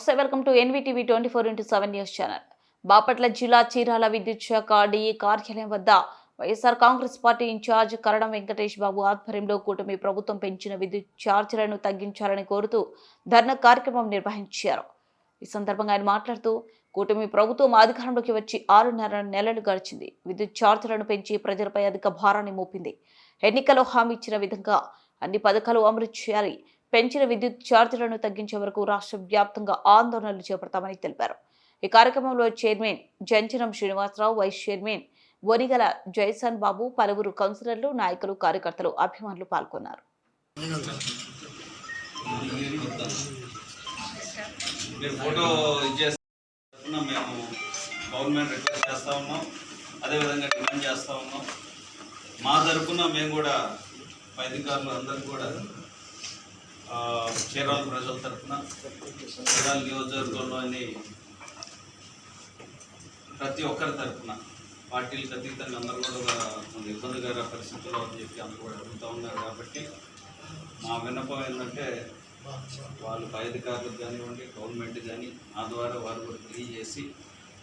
నమస్తే welcome to N V T V twenty four into seven news channel. Bapatla జిల్లా చీరాల విద్యుత్ శాఖ DE కార్యాలయం వద్ద Y S R Congress party incharge Karanam Venkatesh Babu ఆధ్వర్యంలో కూటమి ప్రభుత్వం పెంచిన విద్యుత్ ఛార్జీలను తగ్గించాలని కోరుతూ ధర్నా కార్యక్రమం నిర్వహించారు. ఈ సందర్భంగా ఆయన మాట్లాడుతూ కూటమి ప్రభుత్వం అధికారంలోకి వచ్చి ఆరున్నర నెలలు గడిచింది. విద్యుత్ ఛార్జీలను పెంచి ప్రజలపై అధిక భారాన్ని మోపింది. ఎన్నికల్లో హామీ ఇచ్చిన విధంగా అన్ని పథకాలు అమలు చేయాలి పెంచిన విద్యుత్ ఛార్జీలను తగ్గించే వరకు రాష్ట్ర వ్యాప్తంగా ఆందోళనలు చేపడతామని తెలిపారు. ఈ కార్యక్రమంలో chairman Janchanam Srinivasarao vice chairman Vanigala Jayasan Babu పలువురు కౌన్సిలర్లు నాయకులు కార్యకర్తలు అభిమానులు పాల్గొన్నారు. మేము గవర్నమెంట్ రిక్వెస్ట్ చేస్తూ ఉన్నాం. అదేవిధంగా డిమాండ్ చేస్తూ ఉన్నాం. మా తరఫున మేము కూడా అధికారులు అందరూ కూడా చీరాల ప్రజల తరపున చీరాల నియోజకవర్గంలోని ప్రతి ఒక్కరి తరపున పార్టీలకు అతీతంగా అందరూ కూడా కొన్ని ఇబ్బందికర పరిస్థితుల్లో అని చెప్పి అందరూ కూడా అడుగుతూ ఉన్నారు కాబట్టి మా విన్నపం ఏంటంటే వాళ్ళు పై అధికారులకు కానివ్వండి గవర్నమెంట్ కానీ ఆ ద్వారా వారు కూడా తెలియజేసి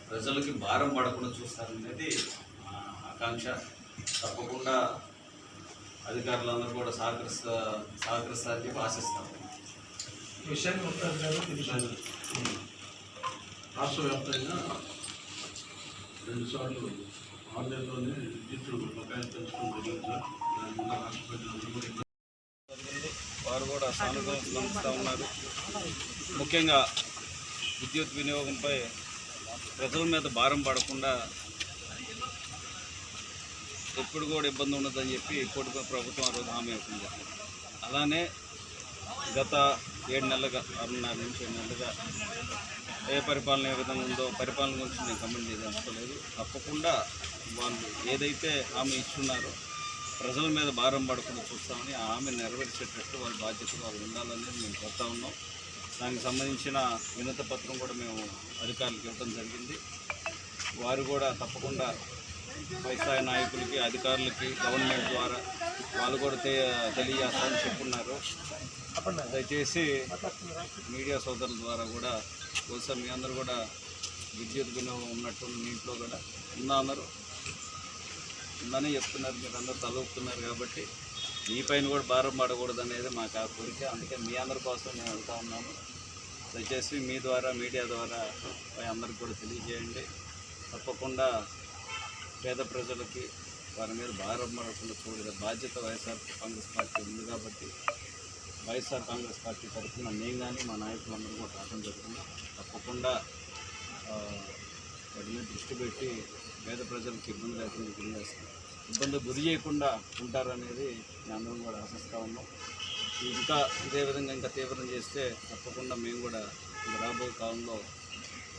ప్రజలకి భారం పడకుండా చూస్తారనేది ఆకాంక్ష. తప్పకుండా అధికారులందరూ కూడా సహకరిస్తా సహకరిస్తారని చెప్పి ఆశిస్తాం. విషయాన్ని తెలిసారు రాష్ట్ర వ్యాప్తంగా రెండుసార్లు ఆన్లైన్లోనే విద్యుత్ బకాయిలు తెలుసుకోవడం జరిగింది సార్. దాని వల్ల రాష్ట్ర ప్రజలందరూ కూడా వారు కూడా సానుకూలంగా స్పందిస్తూ ఉన్నారు. ముఖ్యంగా విద్యుత్ వినియోగంపై ప్రజల మీద భారం పడకుండా ఎప్పుడు కూడా ఇబ్బంది ఉండదని చెప్పి కూటమి ప్రభుత్వం ఆ రోజు హామీ ఇవ్వకుండా అలానే గత ఏడు నెలలుగా ఆరున్నర నుంచి ఏడు నెలలుగా ఏ పరిపాలన ఏ విధంగా ఉందో పరిపాలన గురించి నేను కమెంట్ చేయదలుచుకోలేదు తప్పకుండా వాళ్ళు ఏదైతే హామీ ఇచ్చున్నారో ప్రజల మీద భారం పడకుండా చూస్తామని ఆ హామీ నెరవేర్చేటట్టు వాళ్ళ బాధ్యత వాళ్ళు ఉండాలనేది మేము కోరుతా ఉన్నాం. దానికి సంబంధించిన వినత పత్రం కూడా మేము అధికారులకు ఇవ్వడం జరిగింది. వారు కూడా తప్పకుండా పై నాయకులకి అధికారులకి గవర్నమెంట్ ద్వారా వాళ్ళు కూడా తె తెలియజేస్తామని చెప్పున్నారు. దయచేసి మీడియా సోదరుల ద్వారా కూడా ఒకసారి మీ అందరూ కూడా విద్యుత్ వినియోగం ఉన్నట్టు మీ ఇంట్లో కూడా. ఉందా అందరూ? ఉందని చెప్తున్నారు మీరు అందరూ తలూపుతున్నారు కాబట్టి మీ పైన కూడా భారం పడకూడదు అనేది మాకు ఆ కోరిక. అందుకే మీ అందరి కోసం నేను వెళ్తా ఉన్నాను దయచేసి మీ ద్వారా మీడియా ద్వారా పై అందరికి కూడా తెలియజేయండి. తప్పకుండా పేద ప్రజలకి వారి మీద భారం పడకుండా చూడలేదు బాధ్యత వైఎస్ఆర్ కాంగ్రెస్ పార్టీ ఉంది కాబట్టి వైఎస్ఆర్ కాంగ్రెస్ పార్టీ తరఫున నేను కానీ మా నాయకులందరూ కూడా రావడం జరుగుతుంది. తప్పకుండా వాటి మీద దృష్టి పెట్టి పేద ప్రజలకు ఇబ్బంది లేకుండా గురి చేస్తాం ఇబ్బంది గురి చేయకుండా ఉంటారనేది మేము అందరం కూడా ఆశిస్తూ ఉన్నాం. ఇంకా ఇదే విధంగా ఇంకా తీవ్రం చేస్తే తప్పకుండా మేము కూడా రాబోయే కాలంలో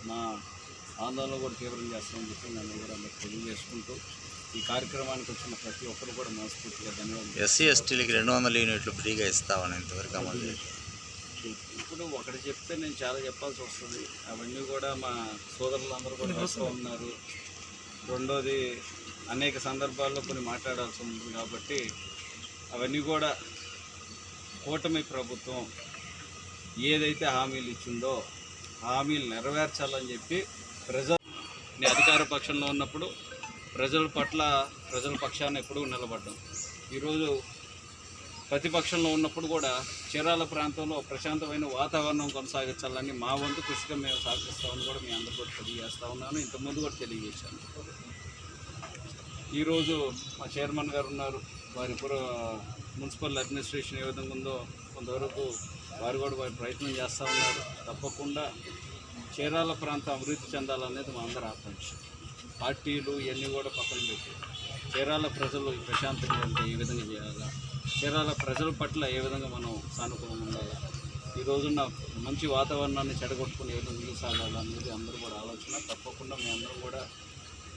మా ఆందోళన కూడా తీవ్రం చేస్తామని చెప్పి నన్ను కూడా అందరికి తెలియజేసుకుంటూ ఈ కార్యక్రమానికి వచ్చిన ప్రతి ఒక్కరు కూడా మనస్ఫూర్తిగా ధన్యవాదాలు. ఎస్సీ ఎస్టీలకి రెండు వందల యూనిట్లు ఫ్రీగా ఇస్తామని ఇంతవరకు అమలు. ఇప్పుడు ఒకటి చెప్తే నేను చాలా చెప్పాల్సి వస్తుంది. అవన్నీ కూడా మా సోదరులందరూ కూడా వస్తూ ఉన్నారు. రెండోది అనేక సందర్భాల్లో కొన్ని మాట్లాడాల్సి ఉంది కాబట్టి అవన్నీ కూడా కూటమి ప్రభుత్వం ఏదైతే హామీలు ఇచ్చిందో హామీలు నెరవేర్చాలని చెప్పి ప్రజలు అధికార పక్షంలో ఉన్నప్పుడు ప్రజల పట్ల ప్రజల పక్షాన్ని ఎప్పుడూ నిలబడ్డాం. ఈరోజు ప్రతిపక్షంలో ఉన్నప్పుడు కూడా చీరాల ప్రాంతంలో ప్రశాంతమైన వాతావరణం కొనసాగించాలని మా వంతు కృషిగా మేము సాగిస్తామని కూడా మీ అందరికీ తెలియజేస్తూ ఉన్నాను. ఇంతకుముందు కూడా తెలియజేశాను. ఈరోజు మా చైర్మన్ గారు ఉన్నారు. వారి మున్సిపల్ అడ్మినిస్ట్రేషన్ ఏ విధంగా ఉందో కొంతవరకు వారు కూడా వారి ప్రయత్నం చేస్తూ ఉన్నారు. తప్పకుండా చీరాల ప్రాంతం అభివృద్ధి చెందాలనేది మా అందరి ఆకాంక్ష పార్టీలు ఇవన్నీ కూడా పక్కన పెట్టి చీరాల ప్రజలు ప్రశాంతంగా ఉంటే ఏ విధంగా చేయాలా? చీరాల ప్రజల పట్ల ఏ విధంగా మనం సానుకూలంగా ఉండాలా? ఈ రోజున్న మంచి వాతావరణాన్ని చెడగొట్టుకుని ఏ విధంగా సాగాలనేది అందరూ కూడా ఆలోచన. తప్పకుండా మీ అందరం కూడా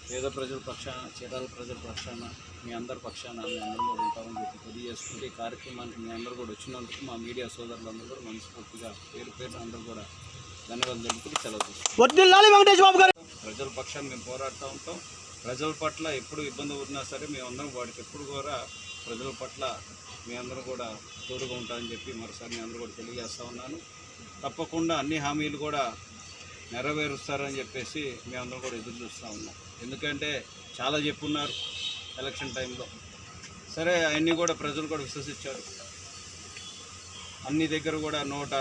పేద ప్రజల పక్షాన చీరాల ప్రజల పక్షాన మీ అందరి పక్షాన మీ అందరం కూడా ఉంటామని చెప్పి తెలియజేసుకుంటే ఈ కార్యక్రమానికి మీ అందరూ కూడా వచ్చినందుకు మా మీడియా సోదరులందరూ కూడా మనస్ఫూర్తిగా పేరు పేరు అందరూ కూడా ప్రజల పక్షాన్ని మేము పోరాడుతూ ఉంటాం. ప్రజల పట్ల ఎప్పుడు ఇబ్బంది ఉన్నా సరే మేమందరం వాడికి ఎప్పుడు కూడా ప్రజల పట్ల మీ అందరూ కూడా తోడుగా ఉంటామని చెప్పి మరోసారి మీ అందరూ కూడా తెలియజేస్తూ ఉన్నాను. తప్పకుండా అన్ని హామీలు కూడా నెరవేరుస్తారని చెప్పేసి మీ కూడా ఎదురు చూస్తూ ఉన్నాం. ఎందుకంటే చాలా చెప్పున్నారు ఎలక్షన్ టైంలో. సరే అవన్నీ కూడా ప్రజలు కూడా విశ్వసించారు. అన్ని దగ్గర కూడా నోట